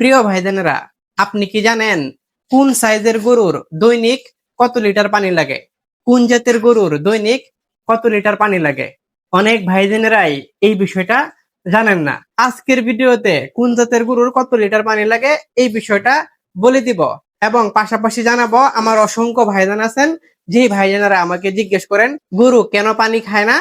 প্রিয় ভাইদেনেরা, আপনি কি জানেন কোন সাইজের গরুর দৈনিক কত লিটার পানি লাগে? কোন জাতের গরুর দৈনিক কত লিটার পানি লাগে? অনেক ভাইদেনেরাই এই বিষয়টা জানেন না। আজকের ভিডিওতে কোন জাতের গরুর কত লিটার পানি লাগে এই বিষয়টা বলে দিব এবং পাশাপাশি জানাব আমার অসংখ্য ভাইজান আছেন যে ভাইজানেরা আমাকে জিজ্ঞেস করেন, গরু কেন পানি খায় না?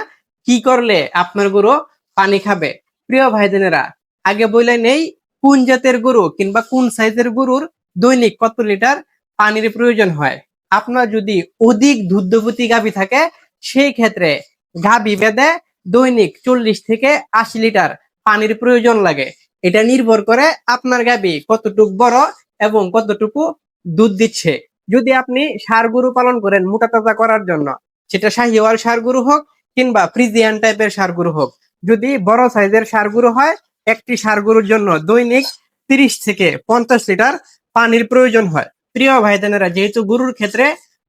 কি করলে আপনার গরু পানি খাবে? প্রিয় ভাইজানেরা আগে বলে নেই কোন জাতের গরু কিংবা কোন সাইজের গরুর দৈনিক কত লিটার পানির প্রয়োজন হয়? আপনার যদি অধিক দুগ্ধবতী গাভী থাকে, সেই ক্ষেত্রে গাভী বেঁধে দৈনিক চল্লিশ থেকে আশি লিটার পানির প্রয়োজন লাগে। এটা নির্ভর করে আপনার গাভী কতটুকু বড় এবং কতটুকু দুধ দিচ্ছে। যদি আপনি সার গরু পালন করেন মোটা তাজা করার জন্য, সেটা শাহিওয়াল সার গরু হোক কিংবা ফ্রিজিয়ান টাইপের সার গরু হোক, যদি বড় সাইজের সার গরু হয় একটি সার গরুর জন্য দৈনিক তিরিশ থেকে পঞ্চাশ লিটার পানির প্রয়োজন হয়। প্রিয় ভাইদানেরা, যেহেতু গরুর ক্ষেত্রে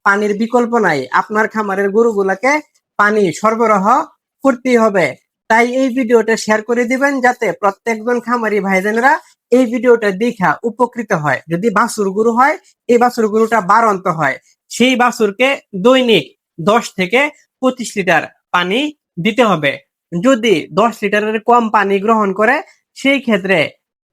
পানির বিকল্প নাই, আপনার খামারের গরুগুলাকে পানি সরবরাহ করতেই হবে। তাই এই ভিডিওটা শেয়ার করে দিবেন যাতে প্রত্যেকজন খামারি ভাইজানেরা এই ভিডিওটা দেখা উপকৃত হয়। যদি বাছুর গরু হয়, এই বাছুর গরুটা বারন্ত হয়। সেই বাছুরকে দৈনিক দশ থেকে পঁচিশ লিটার পানি দিতে হবে। যদি দশ লিটারের কম পানি গ্রহণ করে, সেই ক্ষেত্রে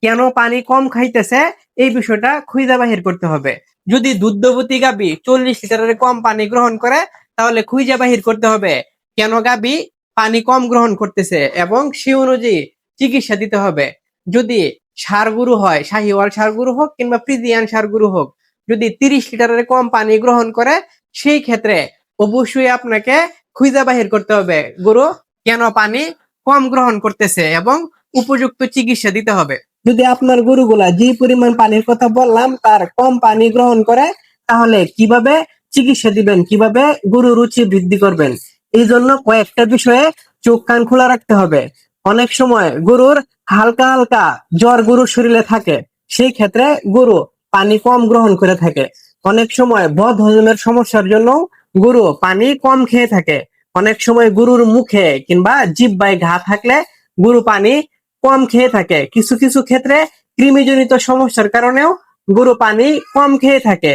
কেন পানি কম খাইতেছে? এই বিষয়টা খুঁজে বাহির করতে হবে। যদি দুগ্ধবতী গাবি চল্লিশ লিটারের কম পানি গ্রহণ করে, তাহলে খুঁজে বাহির করতে হবে কেন গাবি পানি কম গ্রহণ করতেছে এবং সে অনুযায়ী চিকিৎসা দিতে হবে। যদি সার গরু হয়, শাহিওয়াল সার গরু হোক কিংবা ফ্রিজিয়ান সার গরু হোক, যদি তিরিশ লিটারের কম পানি গ্রহণ করে, সেই ক্ষেত্রে অবশ্যই আপনাকে খুঁজে বাহির করতে হবে। গরু কেন পানি কম গ্রহণ করতেছে এবং উপযুক্ত চিকিৎসা দিতে হবে? যদি আপনার গরুগুলা যে পরিমাণ পানির কথা বললাম, তার কম পানি গ্রহণ করে, তাহলে কীভাবে চিকিৎসা দিবেন? কীভাবে গরু রুচি বৃদ্ধি করবেন? এই জন্য কয়েকটা বিষয়ে চোখ কান খোলা রাখতে হবে। অনেক সময় গরুর হালকা হালকা জ্বর গরুর শরীরে থাকে, সেই ক্ষেত্রে গরু পানি কম গ্রহণ করে থাকে। অনেক সময় বদ হজমের সমস্যার জন্য গরু পানি কম খেয়ে থাকে। অনেক সময় গরুর মুখে কিংবা জিব্বায় ঘা থাকলে গরু পানি কম খেয়ে থাকে। কিছু কিছু ক্ষেত্রে কৃমিজনিত সমস্যার কারণেও গরু পানি কম খেয়ে থাকে।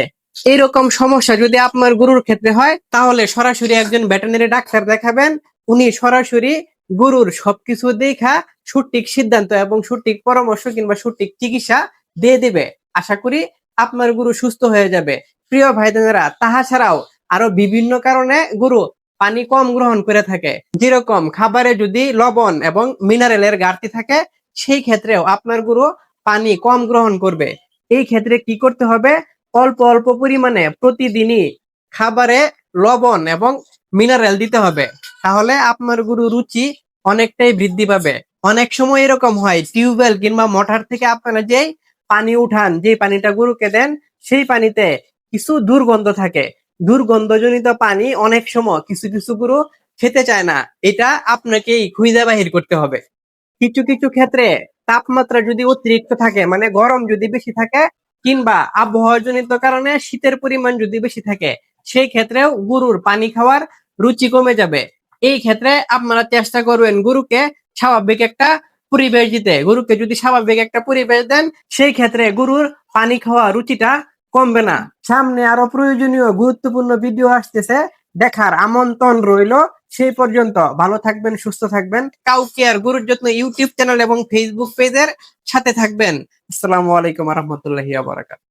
এইরকম সমস্যা যদি আপনার গরুর ক্ষেত্রে হয়, তাহলে সরাসরি একজন ভেটেনারি ডাক্তার দেখাবেন। উনি সরাসরি গরুর সবকিছু দেখা, সঠিক সিদ্ধান্ত এবং সঠিক পরামর্শ কিংবা সঠিক চিকিৎসা দিয়ে দিবে। আশা করি আপনার গরু সুস্থ হয়ে যাবে। প্রিয় ভাইদেনেরা, তাহা ছাড়াও আরও বিভিন্ন কারণে গরু পানি কম গ্রহণ করে থাকে। যেরকম খাবারে যদি লবণ এবং মিনারেলের ঘাটতি থাকে, সেই ক্ষেত্রেও আপনার গরু পানি কম গ্রহণ করবে। এই ক্ষেত্রে কি করতে হবে? অল্প অল্প পরিমাণে প্রতিদিনই খাবারে লবণ এবং মিনারেল দিতে হবে। তাহলে আপনার গরু রুচি অনেকটাই বৃদ্ধি পাবে। অনেক সময় এরকম হয়, টিউবওয়েল কিংবা মোটর থেকে আপনারা যেই পানি উঠান যে পানিটা গরুকে দেন, সেই পানিতে কিছু দুর্গন্ধ থাকে। দুর্গন্ধজনিত পানি অনেক সময় কিছু কিছু গরু খেতে চায় না। এটা আপনাকেই খুঁজে বাহির করতে হবে। কিছু কিছু ক্ষেত্রে তাপমাত্রা যদি অতিরিক্ত থাকে মানে গরম যদি বেশি থাকে কিংবা আবহাওয়াজনিত কারণে শীতের পরিমাণ যদি বেশি থাকে, সেই ক্ষেত্রেও গরুর পানি খাওয়ার রুচি কমে যাবে। এই ক্ষেত্রে আপনারা চেষ্টা করবেন গরুকে স্বাভাবিক একটা পরিবেশ দিতে। গরুকে যদি স্বাভাবিক একটা পরিবেশ দেন, সেই ক্ষেত্রে গরুর পানি খাওয়া রুচিটা কমবে না। সামনে আরও প্রয়োজনীয় গুরুত্বপূর্ণ ভিডিও আসতেছে। দেখার আমন্ত্রণ রইল। সেই পর্যন্ত ভালো থাকবেন, সুস্থ থাকবেন। কাউকে আর গুরুর যত্ন ইউটিউব চ্যানেল এবং ফেসবুক পেজের সাথে থাকবেন। আসসালামু আলাইকুম রহমতুল্লাহ আবরাকাত